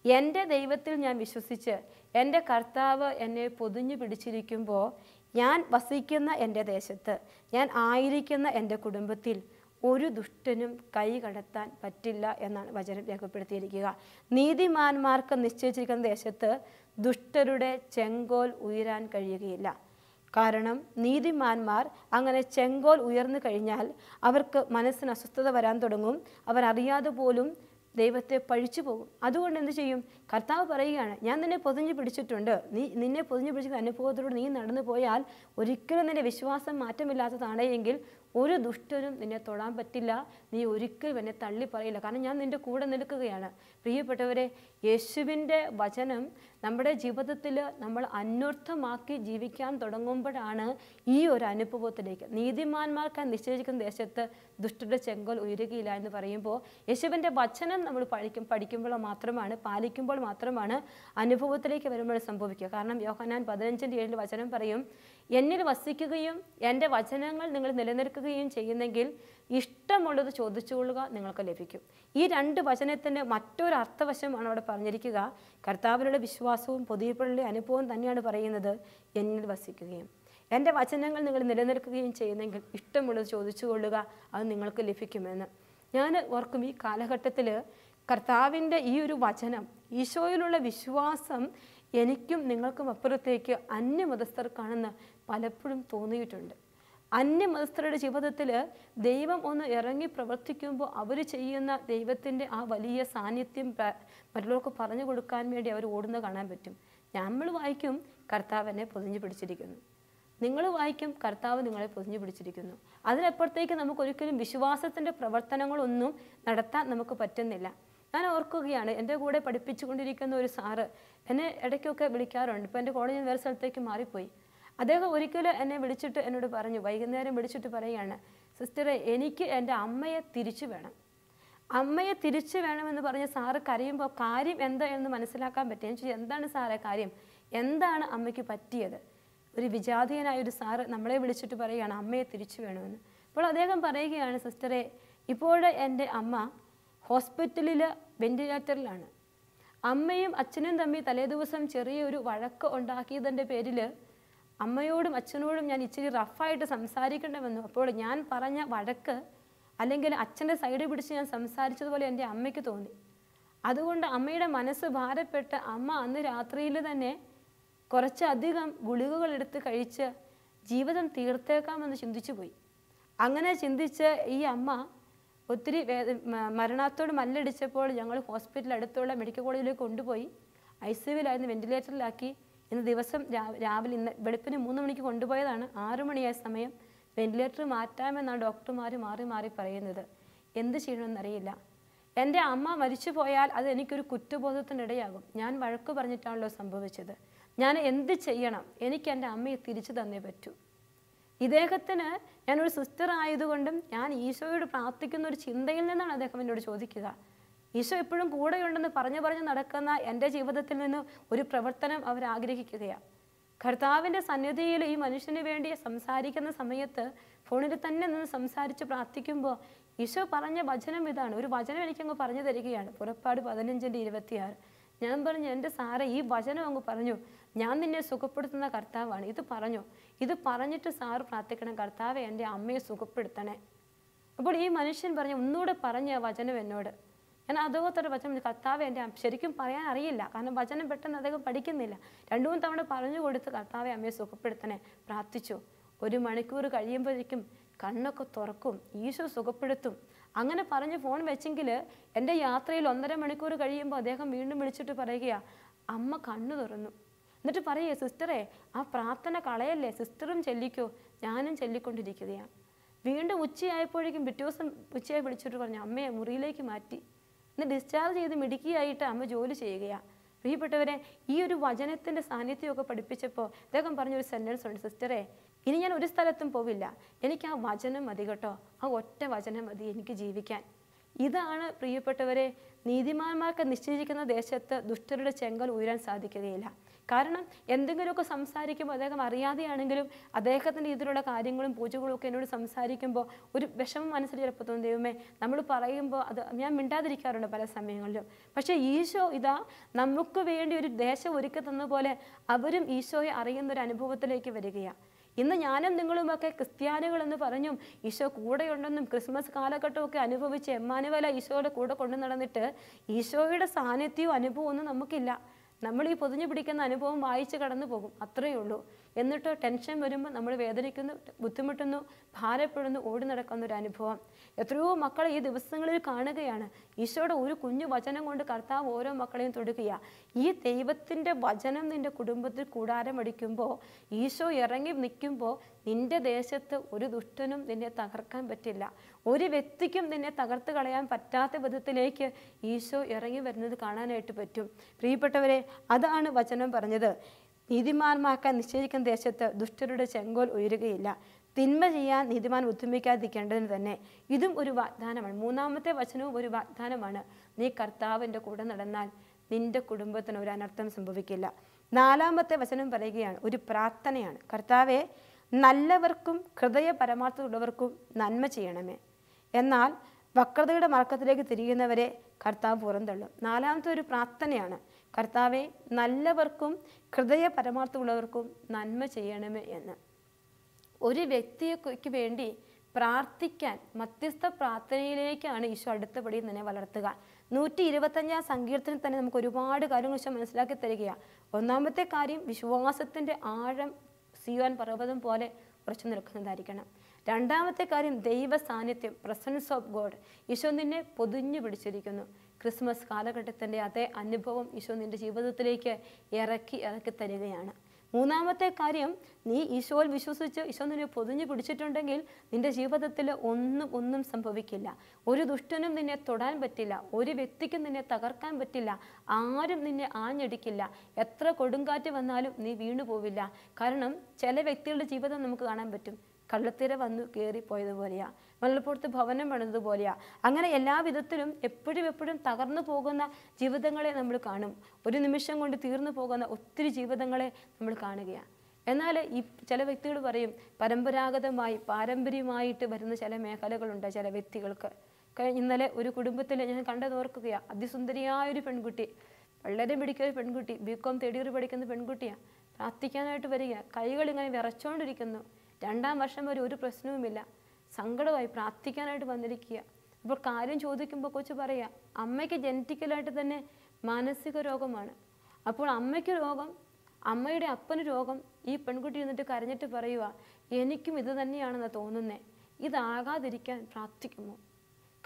എന്റെ ദൈവത്തിൽ ഞാൻ വിശ്വസിച്ച് എന്റെ കർത്താവ് എന്നെ പൊതിഞ്ഞു പിടിച്ചിരിക്കുമ്പോൾ ഞാൻ വസിക്കുന്ന എന്റെ ദേശത്ത് ഞാൻ ആയിരിക്കുന്ന എന്റെ കുടുംബത്തിൽ ഒരു ദുഷ്ടനും കൈ കടത്താൻ പറ്റില്ല എന്നാണ് വചനം രേഖപ്പെടുത്തിയിരിക്കുക. നീതിമാന്മാർക്ക് നിശ്ചയിച്ചിരിക്കുന്ന ദേശത്ത് ദുഷ്ടരുടെ ചെങ്കോൽ ഉയരാൻ കഴിയുകയില്ല. കാരണം നീതിമാന്മാർ അങ്ങനെ ചെങ്കോൽ ഉയർന്നു കഴിഞ്ഞാൽ അവർക്ക് മനസ്സിന് അസ്വസ്ഥത വരാൻ തുടങ്ങും. അവർ അറിയാതെ പോലും ദൈവത്തെ പഴിച്ചു പോകും. അതുകൊണ്ട് എന്ത് ചെയ്യും? കർത്താവ് പറയുകയാണ് ഞാൻ നിന്നെ പൊതിഞ്ഞു പിടിച്ചിട്ടുണ്ട്. നീ നിന്നെ പൊതിഞ്ഞു പിടിച്ച അനുഭവത്തിലൂടെ നീ നടന്നു പോയാൽ ഒരിക്കലും നിന്റെ വിശ്വാസം മാറ്റമില്ലാത്തതാണ് എങ്കിൽ ഒരു ദുഷ്ടനും നിന്നെ തൊടാൻ പറ്റില്ല. നീ ഒരിക്കലും എന്നെ തള്ളി പറയില്ല. കാരണം ഞാൻ നിന്റെ കൂടെ നിൽക്കുകയാണ്. പ്രിയപ്പെട്ടവരെ യേശുവിന്റെ വചനം നമ്മുടെ ജീവിതത്തിൽ നമ്മൾ അന്വർത്ഥമാക്കി ജീവിക്കാൻ തുടങ്ങുമ്പോഴാണ് ഈ ഒരു അനുഭവത്തിലേക്ക്. നീതിമാന്മാർക്ക് നിശ്ചയിച്ചിരിക്കുന്ന ദേശത്ത് ദുഷ്ടരുടെ ചെങ്കോൽ ഉയരുകയില്ല എന്ന് പറയുമ്പോൾ യേശുവിന്റെ വചനം നമ്മൾ പഠിക്കും പഠിക്കുമ്പോൾ മാത്രമാണ് പാലിക്കുമ്പോൾ മാത്രമാണ് അനുഭവത്തിലേക്ക് വരുമ്പോൾ സംഭവിക്കുക. കാരണം യോഹനാൻ പതിനഞ്ചിന്റെ ഏഴിൽ വചനം പറയും എന്നിൽ വസിക്കുകയും എന്റെ വചനങ്ങൾ നിങ്ങൾ നിലനിൽക്കുകയും ചെയ്യുന്നെങ്കിൽ ഇഷ്ടമുള്ളത് ചോദിച്ചുകൊള്ളുക നിങ്ങൾക്ക് ലഭിക്കും. ഈ രണ്ട് വചനത്തിന്റെ മറ്റൊരു അർത്ഥവശമാണ് അവിടെ പറഞ്ഞിരിക്കുക. കർത്താവിലുള്ള വിശ്വാസവും പൊതുവെയുള്ള അനുഭവം തന്നെയാണ് പറയുന്നത്. എന്നിൽ വസിക്കുകയും. എന്റെ വചനങ്ങൾ നിങ്ങൾ നിലനിൽക്കുകയും ചെയ്യുന്നെങ്കിൽ ഇഷ്ടമുള്ളത് ചോദിച്ചുകൊള്ളുക അത് നിങ്ങൾക്ക് ലഭിക്കുമെന്ന്. ഞാൻ ഓർക്കും ഈ കാലഘട്ടത്തിൽ കർത്താവിന്റെ ഈ ഒരു വചനം ഈശോയിലുള്ള വിശ്വാസം എനിക്കും നിങ്ങൾക്കും അപ്പുറത്തേക്ക് അന്യമതസ്ഥർക്കാണെന്ന് പലപ്പോഴും തോന്നിയിട്ടുണ്ട്. അന്യമതസ്ഥരുടെ ജീവിതത്തിൽ ദൈവം ഒന്ന് ഇറങ്ങി പ്രവർത്തിക്കുമ്പോൾ അവർ ചെയ്യുന്ന ദൈവത്തിന്റെ ആ വലിയ സാന്നിധ്യം മറ്റുള്ളവർക്ക് പറഞ്ഞു കൊടുക്കാൻ വേണ്ടി അവർ ഓടുന്നത് കാണാൻ പറ്റും. നമ്മൾ വായിക്കും കർത്താവ് എന്നെ പൊതിഞ്ഞു പിടിച്ചിരിക്കുന്നു. നിങ്ങൾ വായിക്കും കർത്താവ് നിങ്ങളെ പൊതിഞ്ഞു പിടിച്ചിരിക്കുന്നു. അതിനപ്പുറത്തേക്ക് നമുക്കൊരിക്കലും വിശ്വാസത്തിന്റെ പ്രവർത്തനങ്ങളൊന്നും നടത്താൻ നമുക്ക് പറ്റുന്നില്ല. ഞാൻ ഓർക്കുകയാണ് എന്റെ കൂടെ പഠിപ്പിച്ചുകൊണ്ടിരിക്കുന്ന ഒരു സാറ് എന്നെ ഇടയ്ക്കൊക്കെ വിളിക്കാറുണ്ട്. ഇപ്പോൾ എന്റെ കോളേജിൽ വേറെ സ്ഥലത്തേക്ക് മാറിപ്പോയി. അദ്ദേഹം ഒരിക്കലും എന്നെ വിളിച്ചിട്ട് എന്നോട് പറഞ്ഞു വൈകുന്നേരം വിളിച്ചിട്ട് പറയുകയാണ് സിസ്റ്ററെ എനിക്ക് എന്റെ അമ്മയെ തിരിച്ചു വേണം. അമ്മയെ തിരിച്ചു വേണമെന്ന് പറഞ്ഞ് സാറ് കരയുമ്പോൾ കാര്യം എന്താ എന്ന് മനസ്സിലാക്കാൻ പറ്റും. ചോദിച്ചു എന്താണ് സാറേ കാര്യം? എന്താണ് അമ്മയ്ക്ക് പറ്റിയത്? ഒരു വിജാതീയനായ ഒരു സാറ് നമ്മളെ വിളിച്ചിട്ട് പറയുകയാണ് അമ്മയെ തിരിച്ചു വേണമെന്ന്. അപ്പോൾ അദ്ദേഹം പറയുകയാണ് സിസ്റ്ററെ ഇപ്പോൾ എന്റെ അമ്മ ഹോസ്പിറ്റലിൽ വെന്റിലേറ്ററിലാണ്. അമ്മയും അച്ഛനും തമ്മിൽ തലേദിവസം ചെറിയൊരു വഴക്ക് ഉണ്ടാക്കിയതിന്റെ പേരിൽ അമ്മയോടും അച്ഛനോടും ഞാൻ ഇച്ചിരി റഫായിട്ട് സംസാരിക്കേണ്ടി വന്നു അപ്പോൾ ഞാൻ പറഞ്ഞ വഴക്ക് അല്ലെങ്കിൽ അച്ഛന്റെ സൈഡ് പിടിച്ച് ഞാൻ സംസാരിച്ചതുപോലെ എന്റെ അമ്മയ്ക്ക് തോന്നി. അതുകൊണ്ട് അമ്മയുടെ മനസ്സ് ഭാരപ്പെട്ട് അമ്മ അന്ന് രാത്രിയിൽ തന്നെ കുറച്ചധികം ഗുളികകൾ എടുത്ത് കഴിച്ച് ജീവിതം തീർത്തേക്കാമെന്ന് ചിന്തിച്ചു പോയി. അങ്ങനെ ചിന്തിച്ച് ഈ അമ്മ ഒത്തിരി മരണത്തോട് മല്ലടിച്ചപ്പോൾ ഞങ്ങൾ ഹോസ്പിറ്റൽ അടുത്തുള്ള മെഡിക്കൽ കോളേജിലേക്ക് കൊണ്ടുപോയി. ഐ സി യുവിലായിരുന്നു വെന്റിലേറ്ററിലാക്കി. ഇന്ന് ദിവസം രാവിലെ ഇന്ന് വെളുപ്പിന് മൂന്ന് മണിക്ക് കൊണ്ടുപോയതാണ്. ആറു മണിയായ സമയം വെന്റിലേറ്റർ മാറ്റാമെന്നാണ് ഡോക്ടർമാർ മാറി മാറി പറയുന്നത്. എന്ത് ചെയ്യണമെന്നറിയില്ല. എന്റെ അമ്മ മരിച്ചു പോയാൽ അത് എനിക്കൊരു കുറ്റബോധത്തിനിടയാകും. ഞാൻ വഴക്ക് പറഞ്ഞിട്ടാണല്ലോ സംഭവിച്ചത്. ഞാൻ എന്ത് ചെയ്യണം? എനിക്ക് എന്റെ അമ്മയെ തിരിച്ചു തന്നേ പറ്റൂ. ഇദ്ദേഹത്തിന് ഞാനൊരു സിസ്റ്റർ ആയതുകൊണ്ടും ഞാൻ ഈശോയോട് പ്രാർത്ഥിക്കുന്ന ഒരു ചിന്തയിൽ നിന്നാണ് അദ്ദേഹം എന്നോട് ചോദിക്കുക. ഈശോ എപ്പോഴും കൂടെയുണ്ടെന്ന് പറഞ്ഞു പറഞ്ഞു നടക്കുന്ന എന്റെ ജീവിതത്തിൽ നിന്ന് ഒരു പ്രവർത്തനം അവർ ആഗ്രഹിക്കുകയാണ് കർത്താവിന്റെ സന്നിധിയിൽ ഈ മനുഷ്യന് വേണ്ടി സംസാരിക്കുന്ന സമയത്ത് ഫോണിൽ തന്നെ നിന്ന് സംസാരിച്ച് പ്രാർത്ഥിക്കുമ്പോൾ ഈശോ പറഞ്ഞ വചനം ഇതാണ്. ഒരു വചനം എനിക്കങ്ങ് പറഞ്ഞു തരികയാണ്. പുറപ്പാട് പതിനഞ്ചിന്റെ ഇരുപത്തിയാറ്. ഞാൻ പറഞ്ഞു എന്റെ സാറേ ഈ വചനം അങ്ങ് പറഞ്ഞു. ഞാൻ നിന്നെ സുഖപ്പെടുത്തുന്ന കർത്താവാണ്. ഇത് പറഞ്ഞു. ഇത് പറഞ്ഞിട്ട് സാറ് പ്രാർത്ഥിക്കണം കർത്താവെ എന്റെ അമ്മയെ സുഖപ്പെടുത്തണേ. അപ്പോൾ ഈ മനുഷ്യൻ പറഞ്ഞ ഒന്നുകൂടെ പറഞ്ഞ വചനം എന്നോട്. ഞാൻ അതോത്തൊരു വചനം കർത്താവ് എന്റെ ശരിക്കും പറയാൻ അറിയില്ല. കാരണം വചനം പെട്ടെന്ന് അദ്ദേഹം പഠിക്കുന്നില്ല. രണ്ടു മൂന്ന് തവണ പറഞ്ഞു കൊടുത്ത് കർത്താവെ അമ്മയെ സുഖപ്പെടുത്തണേ പ്രാർത്ഥിച്ചു. ഒരു മണിക്കൂർ കഴിയുമ്പോഴേക്കും കണ്ണൊക്കെ തുറക്കും ഈശോ സുഖപ്പെടുത്തും. അങ്ങനെ പറഞ്ഞ് ഫോൺ വെച്ചെങ്കിൽ എന്റെ യാത്രയിൽ ഒന്നര മണിക്കൂർ കഴിയുമ്പോൾ അദ്ദേഹം വീണ്ടും വിളിച്ചിട്ട് പറയുകയാണ് അമ്മ കണ്ണു തുറന്നു. എന്നിട്ട് പറയേ സിസ്റ്ററെ ആ പ്രാർത്ഥന കളയല്ലേ? സിസ്റ്ററും ചെല്ലിക്കോ. ഞാനും ചെല്ലിക്കൊണ്ടിരിക്കുകയാണ്. വീണ്ടും ഉച്ചയായപ്പോഴേക്കും പിറ്റേ ദിവസം ഉച്ചയായി വിളിച്ചിട്ട് പറഞ്ഞു അമ്മയെ മുറിയിലേക്ക് മാറ്റി. ഇന്ന് ഡിസ്ചാർജ് ചെയ്ത് മിടുക്കിയായിട്ട് അമ്മ ജോലി ചെയ്യുകയാണ്. പ്രിയപ്പെട്ടവരെ ഈ ഒരു വചനത്തിന്റെ സാന്നിധ്യമൊക്കെ പഠിപ്പിച്ചപ്പോൾ അദ്ദേഹം പറഞ്ഞൊരു സെന്റൻസ് ഉണ്ട് സിസ്റ്ററെ ഇനി ഞാൻ ഒരു സ്ഥലത്തും പോവില്ല. എനിക്ക് ആ വചനം മതി കേട്ടോ. ആ ഒറ്റ വചനം മതി എനിക്ക് ജീവിക്കാൻ. ഇതാണ് പ്രിയപ്പെട്ടവരെ നീതിമാന്മാർക്ക് നിശ്ചയിച്ചിരിക്കുന്ന ദേശത്ത് ദുഷ്ടരുടെ ചെങ്കൽ ഉയരാൻ സാധിക്കുകയില്ല. കാരണം എന്തെങ്കിലുമൊക്കെ സംസാരിക്കുമ്പോൾ അദ്ദേഹം അറിയാതെയാണെങ്കിലും അദ്ദേഹത്തിന്റെ ഇതിലുള്ള കാര്യങ്ങളും പൂജകളും ഒക്കെ എന്നോട് സംസാരിക്കുമ്പോൾ ഒരു വിഷമം മനസ്സിൽ ചിലപ്പോൾ തോന്നും. ദൈവമേ നമ്മൾ പറയുമ്പോൾ അത് ഞാൻ മിണ്ടാതിരിക്കാറുണ്ട് പല സമയങ്ങളിലും. പക്ഷേ ഈശോ ഇതാ നമുക്ക് വേണ്ടി ഒരു ദേശം ഒരുക്കി തന്ന പോലെ അവരും ഈശോയെ അറിയുന്ന ഒരു അനുഭവത്തിലേക്ക് വരികയാണ് ഇന്ന് ഞാനും നിങ്ങളുമൊക്കെ ക്രിസ്ത്യാനികളെന്ന് പറഞ്ഞും ഈശോ കൂടെയുണ്ടെന്നും ക്രിസ്മസ് കാലഘട്ടമൊക്കെ അനുഭവിച്ച് എമ്മാനുവല ഈശോയുടെ കൂടെ കൊണ്ടു നടന്നിട്ട് ഈശോയുടെ സാന്നിധ്യവും അനുഭവവും ഒന്നും നമുക്കില്ല. നമ്മൾ ഈ പൊതിഞ്ഞു പിടിക്കുന്ന അനുഭവം വായിച്ച് കടന്നു പോകും അത്രയേ ഉള്ളൂ. എന്നിട്ട് ടെൻഷൻ വരുമ്പോൾ നമ്മൾ വേദനിക്കുന്നു ബുദ്ധിമുട്ടുന്നു ഭാരപ്പെടുന്നു ഓടി നടക്കുന്ന ഒരു അനുഭവം. എത്രയോ മക്കളെ ഈ ദിവസങ്ങളിൽ കാണുകയാണ്. ഈശോയുടെ ഒരു കുഞ്ഞു വചനം കൊണ്ട് കർത്താവ് ഓരോ മക്കളെയും തൊടുകയാണ് ഈ ദൈവത്തിന്റെ വചനം നിന്റെ കുടുംബത്തിൽ കൂടാരമടിക്കുമ്പോൾ ഈശോ ഇറങ്ങി നിൽക്കുമ്പോൾ നിന്റെ ദേശത്ത് ഒരു ദുഷ്ടനും നിന്നെ തകർക്കാൻ പറ്റില്ല. ഒരു വ്യക്തിക്കും നിന്നെ തകർത്ത് കളയാൻ പറ്റാത്ത വിധത്തിലേക്ക് ഈശോ ഇറങ്ങി വരുന്നത് കാണാനായിട്ട് പറ്റും. പ്രിയപ്പെട്ടവരെ അതാണ് വചനം പറഞ്ഞത്. നീതിമാന്മാക്കാൻ നിശ്ചയിക്കുന്ന ദേശത്ത് ദുഷ്ടരുടെ ചെങ്കോൽ ഉയരുകയില്ല. തിന്മ ചെയ്യാൻ നീതിമാൻ ഉദ്യമിക്കാതിരിക്കേണ്ടതിന് തന്നെ ഇതും ഒരു വാഗ്ദാനമാണ്. മൂന്നാമത്തെ വചനവും ഒരു വാഗ്ദാനമാണ്. നീ കർത്താവിന്റെ കൂടെ നടന്നാൽ നിന്റെ കുടുംബത്തിന് ഒരു അനർത്ഥം സംഭവിക്കില്ല. നാലാമത്തെ വചനം പറയുകയാണ് ഒരു പ്രാർത്ഥനയാണ്. കർത്താവെ നല്ലവർക്കും ഹൃദയ പരമാർത്ഥമുള്ളവർക്കും നന്മ ചെയ്യണമേ. എന്നാൽ വക്രതയുടെ മാർക്കത്തിലേക്ക് തിരിയുന്നവരെ കർത്താവ് പുറന്തള്ളും. നാലാമത്തെ ഒരു പ്രാർത്ഥനയാണ് കർത്താവെ നല്ലവർക്കും ഹൃദയ പരമാർത്ഥമുള്ളവർക്കും നന്മ ചെയ്യണമേ എന്ന്. ഒരു വ്യക്തിക്ക് വേണ്ടി പ്രാർത്ഥിക്കാൻ മധ്യസ്ഥ പ്രാർത്ഥനയിലേക്കാണ് ഈശോ അടുത്തപടി തന്നെ വളർത്തുക. നൂറ്റി ഇരുപത്തഞ്ചാം സങ്കീർത്തനം തന്നെ നമുക്ക് ഒരുപാട് കാര്യങ്ങൾ ഈശോ മനസ്സിലാക്കി തരികയാണ്. ഒന്നാമത്തെ കാര്യം വിശ്വാസത്തിന്റെ ആഴം സിയോൻ പർവതം പോലെ ഉറച്ചു നിൽക്കുന്നതായിരിക്കണം. രണ്ടാമത്തെ കാര്യം ദൈവ സാന്നിധ്യം പ്രസൻസ് ഓഫ് ഗോഡ് ഈശോ നിന്നെ പൊതിഞ്ഞു പിടിച്ചിരിക്കുന്നു. ക്രിസ്മസ് കാലഘട്ടത്തിന്റെ അതേ അനുഭവം ഈശോ നിന്റെ ജീവിതത്തിലേക്ക് ഇറക്കി ഇറക്കി തരികയാണ്. മൂന്നാമത്തെ കാര്യം നീ ഈശോയിൽ വിശ്വസിച്ച് ഈശോ നിന്നെ പൊതിഞ്ഞു പിടിച്ചിട്ടുണ്ടെങ്കിൽ നിന്റെ ജീവിതത്തിൽ ഒന്നും ഒന്നും സംഭവിക്കില്ല. ഒരു ദുഷ്ടനും നിന്നെ തൊടാൻ പറ്റില്ല. ഒരു വ്യക്തിക്കും നിന്നെ തകർക്കാൻ പറ്റില്ല. ആരും നിന്നെ ആഞ്ഞടിക്കില്ല. എത്ര കൊടുങ്കാറ്റ് വന്നാലും നീ വീണുപോവില്ല. കാരണം ചില വ്യക്തികളുടെ ജീവിതം നമുക്ക് കാണാൻ പറ്റും. കള്ളത്തിര വന്നു കയറിപ്പോയതുപോലെയാ മലപ്പുറത്ത് ഭവനം പണിതുപോലെയാ അങ്ങനെ എല്ലാ വിധത്തിലും എപ്പോഴും എപ്പോഴും തകർന്നു പോകുന്ന ജീവിതങ്ങളെ നമ്മൾ കാണും. ഒരു നിമിഷം കൊണ്ട് തീർന്നു പോകുന്ന ഒത്തിരി ജീവിതങ്ങളെ നമ്മൾ കാണുകയാണ് എന്നാൽ ഈ ചില വ്യക്തികൾ പറയും പരമ്പരാഗതമായി പാരമ്പര്യമായിട്ട് വരുന്ന ചില മേഖലകളുണ്ട് ചില വ്യക്തികൾക്ക്. ഇന്നലെ ഒരു കുടുംബത്തിൽ ഞാൻ കണ്ടത് ഓർക്കുകയാണ് അതിസുന്ദരിയായ ഒരു പെൺകുട്ടി വളരെ മിടിക്കൊരു പെൺകുട്ടി ബി കോം തേർഡ് പഠിക്കുന്ന പെൺകുട്ടിയാണ് പ്രാർത്ഥിക്കാനായിട്ട് വരിക കൈകൾ ഇങ്ങനെ വിറച്ചുകൊണ്ടിരിക്കുന്നു രണ്ടാം വർഷം വരെ ഒരു പ്രശ്നവുമില്ല. സങ്കടമായി പ്രാർത്ഥിക്കാനായിട്ട് വന്നിരിക്കുക. അപ്പോൾ കാര്യം ചോദിക്കുമ്പോൾ കൊച്ചു പറയുക അമ്മയ്ക്ക് ജനറ്റിക്കലായിട്ട് തന്നെ മാനസിക രോഗമാണ്. അപ്പോൾ അമ്മയ്ക്ക് രോഗം അമ്മയുടെ അപ്പന് രോഗം ഈ പെൺകുട്ടി എന്നിട്ട് കരഞ്ഞിട്ട് പറയുക എനിക്കും ഇത് തന്നെയാണെന്ന് തോന്നുന്നേ. ഇതാകാതിരിക്കാൻ പ്രാർത്ഥിക്കുമോ?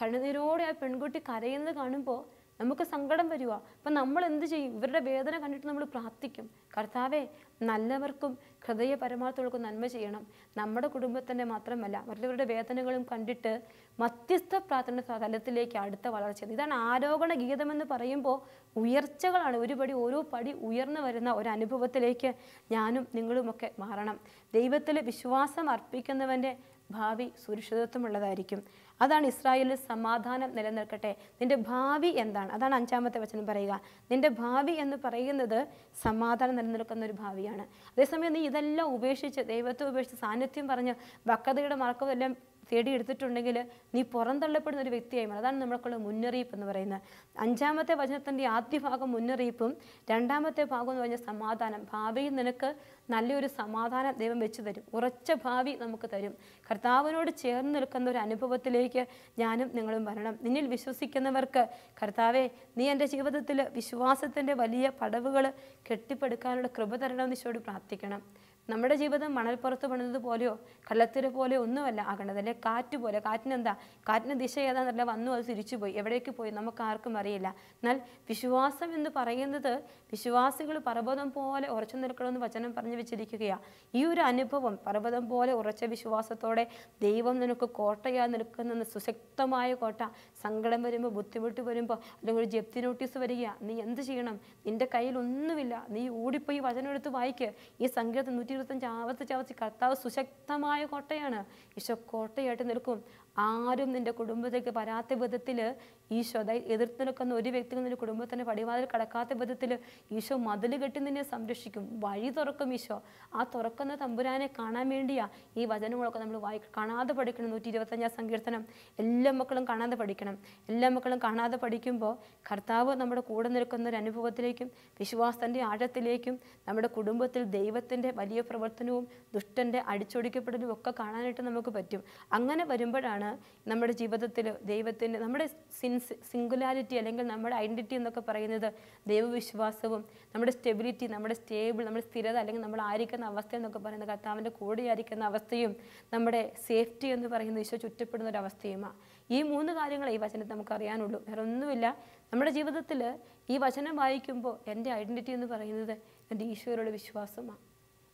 കണ്ണുനീരോടെ ആ പെൺകുട്ടി കരയുന്നത് കാണുമ്പോൾ നമുക്ക് സങ്കടം വരുക അപ്പം നമ്മൾ എന്ത് ചെയ്യും? ഇവരുടെ വേദന കണ്ടിട്ട് നമ്മൾ പ്രാർത്ഥിക്കും. കർത്താവെ നല്ലവർക്കും ഹൃദയ പരമാർത്ഥങ്ങൾക്കും നന്മ ചെയ്യണം. നമ്മുടെ കുടുംബത്തിന്റെ മാത്രമല്ല മറ്റുള്ളവരുടെ വേദനകളും കണ്ടിട്ട് മധ്യസ്ഥ പ്രാർത്ഥന തലത്തിലേക്ക് അടുത്ത വളർച്ച. ഇതാണ് ആരോഹണ ഗീതമെന്ന് പറയുമ്പോൾ ഉയർച്ചകളാണ്. ഒരു പടി ഓരോ പടി ഉയർന്നു വരുന്ന ഒരു അനുഭവത്തിലേക്ക് ഞാനും നിങ്ങളുമൊക്കെ മാറണം. ദൈവത്തിൽ വിശ്വാസം അർപ്പിക്കുന്നവന്റെ ഭാവി സുരക്ഷിതത്വമുള്ളതായിരിക്കും. അതാണ് ഇസ്രായേലിൽ സമാധാനം നിലനിൽക്കട്ടെ. നിന്റെ ഭാവി എന്താണ്? അതാണ് അഞ്ചാമത്തെ വചനം പറയുക. നിന്റെ ഭാവി എന്ന് പറയുന്നത് സമാധാനം നിലനിൽക്കുന്ന ഒരു ഭാവിയാണ്. അതേസമയം നീ ഇതെല്ലാം ഉപേക്ഷിച്ച് ദൈവത്തെ ഉപേക്ഷിച്ച് സാന്നിധ്യം പറഞ്ഞ് വക്കതയുടെ മാർക്കവും എല്ലാം തേടിയെടുത്തിട്ടുണ്ടെങ്കിൽ നീ പുറന്തള്ളപ്പെടുന്ന ഒരു വ്യക്തിയായി മാറും. അതാണ് നമ്മൾക്കുള്ള മുന്നറിയിപ്പ് എന്ന് പറയുന്നത്. അഞ്ചാമത്തെ വചനത്തിന്റെ ആദ്യ ഭാഗം മുന്നറിയിപ്പും രണ്ടാമത്തെ ഭാഗം എന്ന് പറഞ്ഞാൽ സമാധാനം. ഭാവിയിൽ നിനക്ക് നല്ലൊരു സമാധാനം ദൈവം വെച്ച് തരും. ഉറച്ച ഭാവി നമുക്ക് തരും. കർത്താവിനോട് ചേർന്ന് നിൽക്കുന്ന ഒരു അനുഭവത്തിലേക്ക് ഞാനും നിങ്ങളും വരണം. നിന്നിൽ വിശ്വസിക്കുന്നവർക്ക് കർത്താവെ നീ എന്റെ ജീവിതത്തിൽ വിശ്വാസത്തിന്റെ വലിയ പടവുകൾ കെട്ടിപ്പടുക്കാനുള്ള കൃപ തരണമെന്ന് ഈശോയോട് പ്രാർത്ഥിക്കണം. നമ്മുടെ ജീവിതം മണൽപ്പുറത്ത് പണിത് പോലെയോ കള്ളത്തിര പോലെയോ ഒന്നുമല്ല ആകേണ്ടത്. അല്ലെ? കാറ്റ് പോലെ. കാറ്റിനെന്താ? കാറ്റിന് ദിശ ഏതാന്നല്ല വന്നു അത് തിരിച്ചു പോയി. എവിടേക്ക് പോയി നമുക്ക് ആർക്കും അറിയില്ല. എന്നാൽ വിശ്വാസം എന്ന് പറയുന്നത് വിശ്വാസികൾ പർവതം പോലെ ഉറച്ചു നിൽക്കണമെന്ന് വചനം പറഞ്ഞു വെച്ചിരിക്കുകയാണ് ഈ ഒരു അനുഭവം പർവതം പോലെ ഉറച്ച വിശ്വാസത്തോടെ ദൈവം നിനക്ക് കോട്ടയാ നിൽക്കുന്ന സുശക്തമായ കോട്ട. സങ്കടം വരുമ്പോൾ ബുദ്ധിമുട്ട് വരുമ്പോൾ അല്ലെങ്കിൽ ഒരു ജപ്തി നോട്ടീസ് വരിക നീ എന്ത് ചെയ്യണം? നിന്റെ കയ്യിൽ ഒന്നുമില്ല. നീ ഓടിപ്പോയി വചനം എടുത്ത് വായിക്കുക ഈ സംഗീതം നൂറ്റി ഇരുപത്തഞ്ച് ആവർത്തിച്ച് ആവർത്തിച്ച് കർത്താവ് സുശക്തമായ കോട്ടയാണ്. ഈശോ കോട്ടയായിട്ട് നിൽക്കും. ആരും നിന്റെ കുടുംബത്തേക്ക് വരാത്ത വിധത്തിൽ ഈശോ അതായത് എതിർത്ത് നിൽക്കുന്ന ഒരു വ്യക്തി നിന്റെ കുടുംബത്തിന്റെ പടിവാതിൽ കടക്കാത്ത വിധത്തിൽ ഈശോ മതിൽ കെട്ടി നിന്നെ സംരക്ഷിക്കും. വഴി തുറക്കും ഈശോ. ആ തുറക്കുന്ന തമ്പുരാനെ കാണാൻ വേണ്ടിയാ ഈ വചനങ്ങളൊക്കെ നമ്മൾ വായി കാണാതെ പഠിക്കണം. നൂറ്റി ഇരുപത്തഞ്ചാം സങ്കീർത്തനം. എല്ലാ മക്കളും കാണാതെ പഠിക്കണം. എല്ലാ മക്കളും കാണാതെ പഠിക്കുമ്പോൾ കർത്താവ് നമ്മുടെ കൂടെ നിൽക്കുന്ന ഒരു അനുഭവത്തിലേക്കും വിശ്വാസത്തിന്റെ ആഴത്തിലേക്കും നമ്മുടെ കുടുംബത്തിൽ ദൈവത്തിന്റെ വലിയ പ്രവർത്തനവും ദുഷ്ടന്റെ അടിച്ചൊടിക്കപ്പെടലും ഒക്കെ കാണാനായിട്ട് നമുക്ക് പറ്റും. അങ്ങനെ വരുമ്പോഴാണ് നമ്മുടെ ജീവിതത്തിൽ ദൈവത്തിന്റെ നമ്മുടെ സിൻസ് സിംഗുലാരിറ്റി അല്ലെങ്കിൽ നമ്മുടെ ഐഡന്റിറ്റി എന്നൊക്കെ പറയുന്നത് ദൈവവിശ്വാസവും നമ്മുടെ സ്റ്റെബിലിറ്റി നമ്മുടെ സ്റ്റേബിൾ നമ്മുടെ സ്ഥിരത അല്ലെങ്കിൽ നമ്മൾ ആയിരിക്കുന്ന അവസ്ഥ എന്നൊക്കെ പറയുന്നത് കർത്താവിന്റെ കൂടെ ആയിരിക്കുന്ന അവസ്ഥയും നമ്മുടെ സേഫ്റ്റി എന്ന് പറയുന്ന ഈശോ ചുറ്റപ്പെടുന്ന ഒരു അവസ്ഥയുമാണ് ഈ മൂന്ന് കാര്യങ്ങളെ ഈ വചനത്തിൽ നമുക്ക് അറിയാനുള്ളൂ. വേറെ ഒന്നുമില്ല. നമ്മുടെ ജീവിതത്തിൽ ഈ വചനം വായിക്കുമ്പോൾ എന്റെ ഐഡന്റിറ്റി എന്ന് പറയുന്നത് എന്റെ ഈശോയോടുള്ള വിശ്വാസമാണ്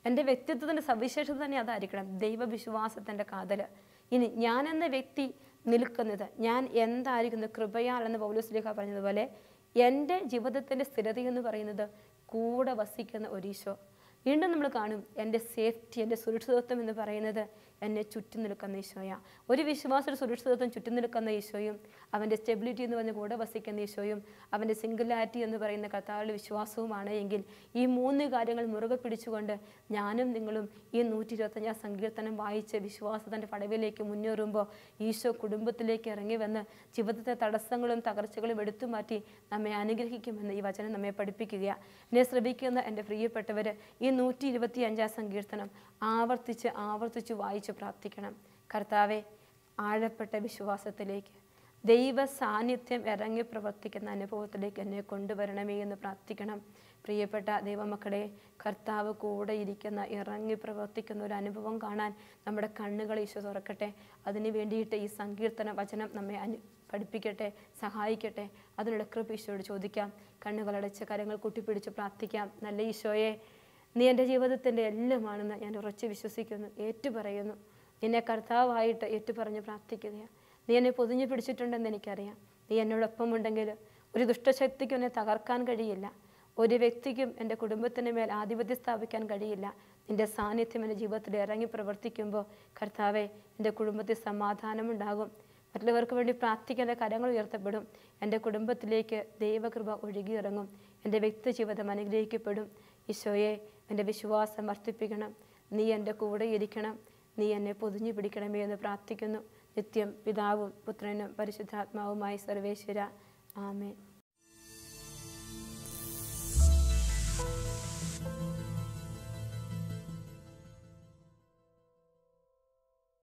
എന്റെ വ്യക്തിത്വത്തിന്റെ സവിശേഷത തന്നെ അതായിരിക്കണം. ദൈവവിശ്വാസത്തിന്റെ കാതൽ ഇനി ഞാൻ എന്ന വ്യക്തി നിൽക്കുന്നത് ഞാൻ എന്തായിരിക്കുന്നു കൃപയാൽ എന്ന് ലേഖ പറഞ്ഞതുപോലെ എന്റെ ജീവിതത്തിന്റെ സ്ഥിരത എന്ന് പറയുന്നത് കൂടെ വസിക്കുന്ന ഒരീശോ. വീണ്ടും നമ്മൾ കാണും എന്റെ സേഫ്റ്റി എന്റെ സുരക്ഷിതത്വം എന്ന് പറയുന്നത് എന്നെ ചുറ്റി നിൽക്കുന്ന ഈശോയ. ഒരു വിശ്വാസ സുരക്ഷിതത്വം ചുറ്റി നിൽക്കുന്ന ഈശോയും അവന്റെ സ്റ്റെബിലിറ്റി എന്ന് പറഞ്ഞ കൂടെ വസിക്കുന്ന ഈശോയും അവന്റെ സിംഗുലാരിറ്റി എന്ന് പറയുന്ന കർത്താവിന്റെ വിശ്വാസവുമാണ് എങ്കിൽ ഈ മൂന്ന് കാര്യങ്ങൾ മുറുകെ പിടിച്ചുകൊണ്ട് ഞാനും നിങ്ങളും ഈ നൂറ്റി ഇരുപത്തഞ്ചാം സങ്കീർത്തനം വായിച്ച് വിശ്വാസത്തിന്റെ പടവിലേക്ക് മുന്നേറുമ്പോൾ ഈശോ കുടുംബത്തിലേക്ക് ഇറങ്ങി വന്ന് ജീവിതത്തെ തടസ്സങ്ങളും തകർച്ചകളും എടുത്തു മാറ്റി നമ്മെ അനുഗ്രഹിക്കുമെന്ന് ഈ വചനം നമ്മെ പഠിപ്പിക്കുകയാണ് എന്നെ ശ്രമിക്കുന്ന എന്റെ പ്രിയപ്പെട്ടവർ ഈ നൂറ്റി ഇരുപത്തി അഞ്ചാം സങ്കീർത്തനം ആവർത്തിച്ച് ആവർത്തിച്ച് വായിച്ച് പ്രാർത്ഥിക്കണം. കർത്താവെ ആഴപ്പെട്ട വിശ്വാസത്തിലേക്ക് ദൈവ സാന്നിധ്യം ഇറങ്ങി പ്രവർത്തിക്കുന്ന അനുഭവത്തിലേക്ക് എന്നെ കൊണ്ടുവരണമേ എന്ന് പ്രാർത്ഥിക്കണം. പ്രിയപ്പെട്ട ദൈവമക്കളെ കർത്താവ് കൂടെ ഇരിക്കുന്ന ഇറങ്ങി പ്രവർത്തിക്കുന്ന ഒരു അനുഭവം കാണാൻ നമ്മുടെ കണ്ണുകൾ ഈശോ തുറക്കട്ടെ. അതിന് വേണ്ടിയിട്ട് ഈ സങ്കീർത്തന വചനം നമ്മെ അനു പഠിപ്പിക്കട്ടെ സഹായിക്കട്ടെ. അതിനുള്ള കൃപ ഈശോയോട് ചോദിക്കാം. കണ്ണുകളടച്ച് കരങ്ങൾ കൂട്ടിപ്പിടിച്ച് പ്രാർത്ഥിക്കാം. നല്ല ഈശോയെ നീ എന്റെ ജീവിതത്തിന്റെ എല്ലാമാണെന്ന് ഞാൻ ഉറച്ച് വിശ്വസിക്കുന്നു ഏറ്റുപറയുന്നു. നിന്നെ കർത്താവായിട്ട് ഏറ്റുപറഞ്ഞ് പ്രാർത്ഥിക്കുകയാണ് നീ എന്നെ പൊതിഞ്ഞു പിടിച്ചിട്ടുണ്ടെന്ന് എനിക്കറിയാം. നീ എന്നോടൊപ്പം ഉണ്ടെങ്കിൽ ഒരു ദുഷ്ടശക്തിക്കും എന്നെ തകർക്കാൻ കഴിയില്ല. ഒരു വ്യക്തിക്കും എന്റെ കുടുംബത്തിന് മേൽ ആധിപത്യം സ്ഥാപിക്കാൻ കഴിയില്ല. നിന്റെ സാന്നിധ്യം എന്റെ ജീവിതത്തിൽ ഇറങ്ങി പ്രവർത്തിക്കുമ്പോൾ കർത്താവെ എന്റെ കുടുംബത്തിൽ സമാധാനമുണ്ടാകും മറ്റുള്ളവർക്ക് വേണ്ടി പ്രാർത്ഥിക്കേണ്ട കരങ്ങൾ ഉയർത്തപ്പെടും. എന്റെ കുടുംബത്തിലേക്ക് ദൈവകൃപ ഒഴുകിയിറങ്ങും. എന്റെ വ്യക്തി ജീവിതം അനുഗ്രഹിക്കപ്പെടും. ഈശോയെ എന്റെ വിശ്വാസം വർദ്ധിപ്പിക്കണം. നീ എന്റെ കൂടെ ഇരിക്കണം. നീ എന്നെ പൊതിഞ്ഞു പിടിക്കണമേ എന്ന് പ്രാർത്ഥിക്കുന്നു. നിത്യം പിതാവും പുത്രനും പരിശുദ്ധാത്മാവുമായി സർവേശ്വര. ആമേൻ.